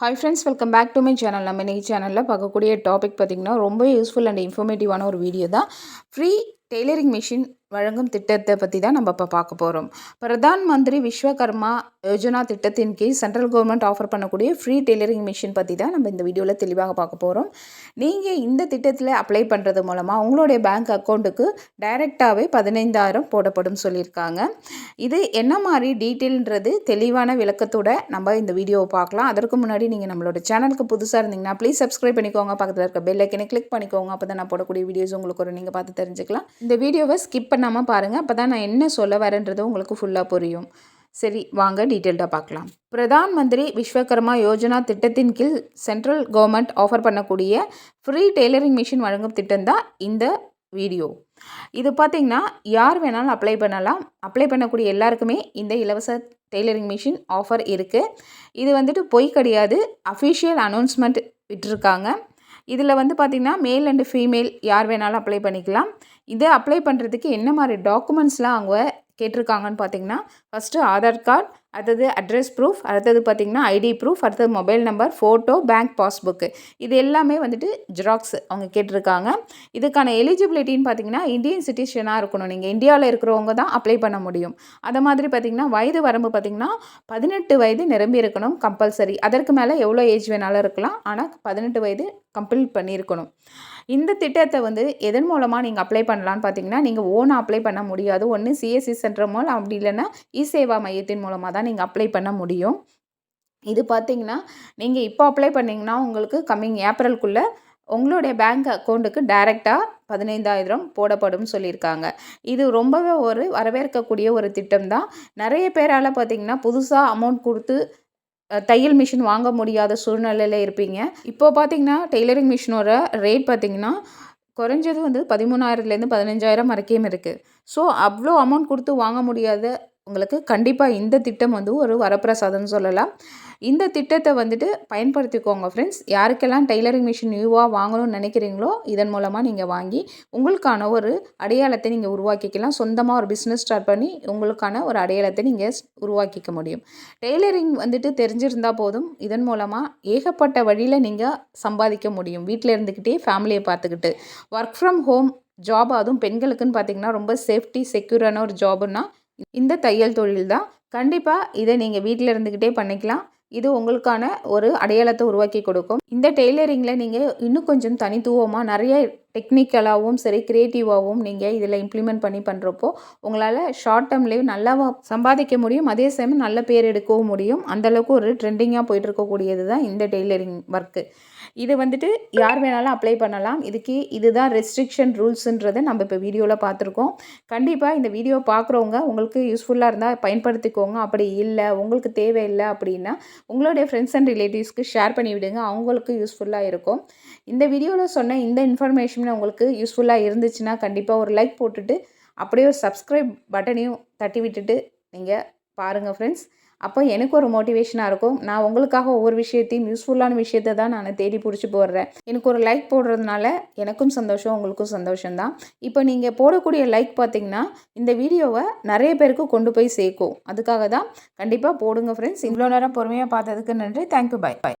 Hi friends welcome back to my channel நம்ம இன்றைக்கி சேனலில் பார்க்கக்கூடிய டாபிக் பார்த்திங்கன்னா ரொம்ப யூஸ்ஃபுல் அண்ட் இன்ஃபர்மேட்டிவான ஒரு வீடியோ தான். ஃப்ரீ டெய்லரிங் மிஷின் வழங்கும் திட்டத்தை பற்றி தான் நம்ம இப்போ பார்க்க போகிறோம் பிரதான் மந்திரி விஸ்வகர்மா யோஜனா திட்டத்தின் கீழ் சென்ட்ரல் கவர்மெண்ட் ஆஃபர் பண்ணக்கூடிய ஃப்ரீ டெய்லரிங் மிஷின் பற்றி தான் நம்ம இந்த வீடியோவில் தெளிவாக பார்க்க போகிறோம் நீங்கள் இந்த திட்டத்தில் அப்ளை பண்ணுறது மூலமாக உங்களுடைய பேங்க் அக்கௌண்ட்டுக்கு டைரெக்டாகவே பதினைந்தாயிரம் போடப்படும் சொல்லியிருக்காங்க. இது என்ன மாதிரி டீட்டெயில்ன்றது தெளிவான விளக்கத்தோட நம்ம இந்த வீடியோவை பார்க்கலாம். அதற்கு முன்னாடி நீங்கள் நம்மளோட சேனலுக்கு புதுசாக இருந்தீங்கன்னா ப்ளீஸ் சப்ஸ்கிரைப் பண்ணிக்கோங்க. பக்கத்தில் இருக்க பெல் ஐக்கனை கிளிக் பண்ணிக்கோங்க. அப்போ தான் நான் போடக்கூடிய வீடியோஸ் உங்களுக்கு ஒரு நீங்கள் பார்த்து தெரிஞ்சுக்கலாம். இந்த வீடியோவை ஸ்கிப் பண்ணாமல் பாருங்கள் அப்போ தான் நான் என்ன சொல்ல வரேன்றது உங்களுக்கு ஃபுல்லாக புரியும். சரி வாங்க டீட்டெயில்டாக பார்க்கலாம். பிரதான் மந்திரி விஸ்வகர்மா யோஜனா திட்டத்தின் கீழ் சென்ட்ரல் கவர்மெண்ட் ஆஃபர் பண்ணக்கூடிய ஃப்ரீ டெய்லரிங் மிஷின் வழங்கும் திட்டம் தான் இந்த வீடியோ இது பார்த்திங்கன்னா யார் வேணாலும் அப்ளை பண்ணலாம். அப்ளை பண்ணக்கூடிய எல்லாருக்குமே இந்த இலவச டெய்லரிங் மிஷின் ஆஃபர் இருக்குது இது வந்துட்டு பொய் கிடையாது. அஃபிஷியல் அனௌன்ஸ்மெண்ட் விட்டுருக்காங்க. இதில் வந்து பார்த்திங்கன்னா மேல் அண்டு ஃபீமேல் யார் வேணாலும் அப்ளை பண்ணிக்கலாம். இதை அப்ளை பண்ணுறதுக்கு என்ன மாதிரி டாக்குமெண்ட்ஸ்லாம் அவங்க கேட்டிருக்காங்கன்னு பார்த்தீங்கன்னா ஃபஸ்ட்டு ஆதார் கார்டு அடுத்தது அட்ரஸ் ப்ரூஃப் அடுத்தது பார்த்திங்கன்னா ஐடி ப்ரூஃப் அடுத்தது mobile number photo bank passbook இது எல்லாமே வந்துட்டு ஜெராக்ஸ் அவங்க கேட்டிருக்காங்க. இதுக்கான எலிஜிபிலிட்டின்னு பார்த்தீங்கன்னா இந்தியன் சிட்டிசனாக இருக்கணும். நீங்கள் இந்தியாவில் இருக்கிறவங்க தான் அப்ளை பண்ண முடியும். அதை மாதிரி பார்த்திங்கன்னா வயது வரம்பு பார்த்திங்கன்னா பதினெட்டு வயது நிரம்பி இருக்கணும் கம்பல்சரி அதற்கு மேலே எவ்வளோ ஏஜ் வேணாலும் இருக்கலாம். ஆனால் பதினெட்டு வயது கம்ப்ளீட் பண்ணியிருக்கணும். இந்த திட்டத்தை வந்து எதன் மூலமாக நீங்கள் அப்ளை பண்ணலான்னு பார்த்தீங்கன்னா நீங்கள் ஓனாக அப்ளை பண்ண முடியாது. ஒன்று சிஎஸ்சி சென்டர் மூலம் அப்படி இல்லைன்னா இ சேவா மையத்தின் மூலமாக தான் தான் நீங்கள் அப்ளை பண்ண முடியும். இது பார்த்தீங்கன்னா நீங்கள் இப்போ அப்ளை பண்ணிங்கன்னா உங்களுக்கு கம்மிங் ஏப்ரலுக்குள்ளே உங்களுடைய பேங்க் அக்கௌண்ட்டுக்கு டைரெக்டாக பதினைந்தாயிரம் போடப்படும் சொல்லியிருக்காங்க. இது ரொம்பவே ஒரு வரவேற்கக்கூடிய ஒரு திட்டம் தான். நிறைய பேரால் பார்த்திங்கன்னா புதுசாக அமௌண்ட் கொடுத்து தையல் மிஷின் வாங்க முடியாத சூழ்நிலையில் இருப்பீங்க. இப்போ பார்த்திங்கன்னா டெய்லரிங் மிஷினோட ரேட் பார்த்திங்கன்னா குறைஞ்சது வந்து பதிமூணாயிரத்துலேருந்து பதினஞ்சாயிரம் வரைக்கும் இருக்குது ஸோ அவ்வளோ அமௌண்ட் கொடுத்து வாங்க முடியாத உங்களுக்கு கண்டிப்பாக இந்த திட்டம் வந்து ஒரு வரப்பிரசாதம்னு சொல்லலாம். இந்த திட்டத்தை வந்துட்டு பயன்படுத்திக்கோங்க ஃப்ரெண்ட்ஸ் யாருக்கெல்லாம் டெய்லரிங் மிஷின் நியூவாக வாங்கணும்னு நினைக்கிறீங்களோ இதன் மூலமாக நீங்கள் வாங்கி உங்களுக்கான ஒரு அடையாளத்தை நீங்கள் உருவாக்கிக்கலாம். சொந்தமாக ஒரு பிஸ்னஸ் ஸ்டார்ட் பண்ணி உங்களுக்கான ஒரு அடையாளத்தை நீங்கள் உருவாக்கிக்க முடியும். டெய்லரிங் வந்துட்டு தெரிஞ்சிருந்தால் போதும். இதன் மூலமாக ஏகப்பட்ட வழியில் நீங்கள் சம்பாதிக்க முடியும். வீட்டில் இருந்துக்கிட்டே ஃபேமிலியை பார்த்துக்கிட்டு. ஒர்க் ஃப்ரம் ஹோம் ஜாப் அதுவும் பெண்களுக்குன்னு பார்த்தீங்கன்னா ரொம்ப சேஃப்டி செக்யூரான ஒரு ஜாபுன்னா இந்த தையல் தொழில் தான். கண்டிப்பாக இதை நீங்கள் வீட்டில் இருந்துக்கிட்டே பண்ணிக்கலாம். இது உங்களுக்கான ஒரு அடையாளத்தை உருவாக்கி கொடுக்கும். இந்த டெய்லரிங்கில் நீங்கள் இன்னும் கொஞ்சம் தனித்துவமாக நிறைய டெக்னிக்கலாகவும் சரி க்ரியேட்டிவாகவும் நீங்கள் இதில் இம்ப்ளிமெண்ட் பண்ணி பண்ணுறப்போ உங்களால் ஷார்ட் டேர்ம்லேயும் நல்லா சம்பாதிக்க முடியும். அதே சமயம் நல்ல பேர் எடுக்கவும் முடியும். அந்தளவுக்கு ஒரு ட்ரெண்டிங்காக போயிட்டு இருக்கக்கூடியது தான் இந்த டெய்லரிங் ஒர்க்கு. இது வந்துட்டு யார் வேணாலும் அப்ளை பண்ணலாம். இதுக்கு இதுதான் ரெஸ்ட்ரிக்ஷன் ரூல்ஸுன்றதை நம்ம இப்போ வீடியோவில் பார்த்துருக்கோம். கண்டிப்பாக இந்த வீடியோ பார்க்குறவங்க உங்களுக்கு யூஸ்ஃபுல்லாக இருந்தால் பயன்படுத்திக்கோங்க. அப்படி இல்லை உங்களுக்கு தேவையில்லை அப்படின்னா உங்களுடைய ஃப்ரெண்ட்ஸ் அண்ட் ரிலேட்டிவ்ஸ்க்கு ஷேர் பண்ணி விடுங்க. அவங்களுக்கு யூஸ்ஃபுல்லாக இருக்கும். இந்த வீடியோவில் சொன்ன இந்த இன்ஃபர்மேஷன் உங்களுக்கு யூஸ்ஃபுல்லாக இருந்துச்சுன்னா கண்டிப்பாக ஒரு லைக் போட்டுட்டு அப்படியே ஒரு சப்ஸ்கிரைப் பட்டனையும் தட்டி விட்டுட்டு நீங்கள் பாருங்கள் ஃப்ரெண்ட்ஸ் அப்போ எனக்கு ஒரு மோட்டிவேஷனாக இருக்கும். நான் உங்களுக்காக ஒவ்வொரு விஷயத்தையும் யூஸ்ஃபுல்லான விஷயத்தை தான் நான் தேடி பிடிச்சி போடுறேன். எனக்கு ஒரு லைக் போடுறதுனால எனக்கும் சந்தோஷம் உங்களுக்கும் சந்தோஷம் தான். இப்போ நீங்கள் போடக்கூடிய லைக் பார்த்தீங்கன்னா இந்த வீடியோவை நிறைய பேருக்கு கொண்டு போய் சேர்க்கும். அதுக்காக தான் கண்டிப்பாக போடுங்க ஃப்ரெண்ட்ஸ் இவ்வளோ நேரம் பொறுமையாக பார்த்ததுக்கு நன்றி. தேங்க்யூ பாய் பாய்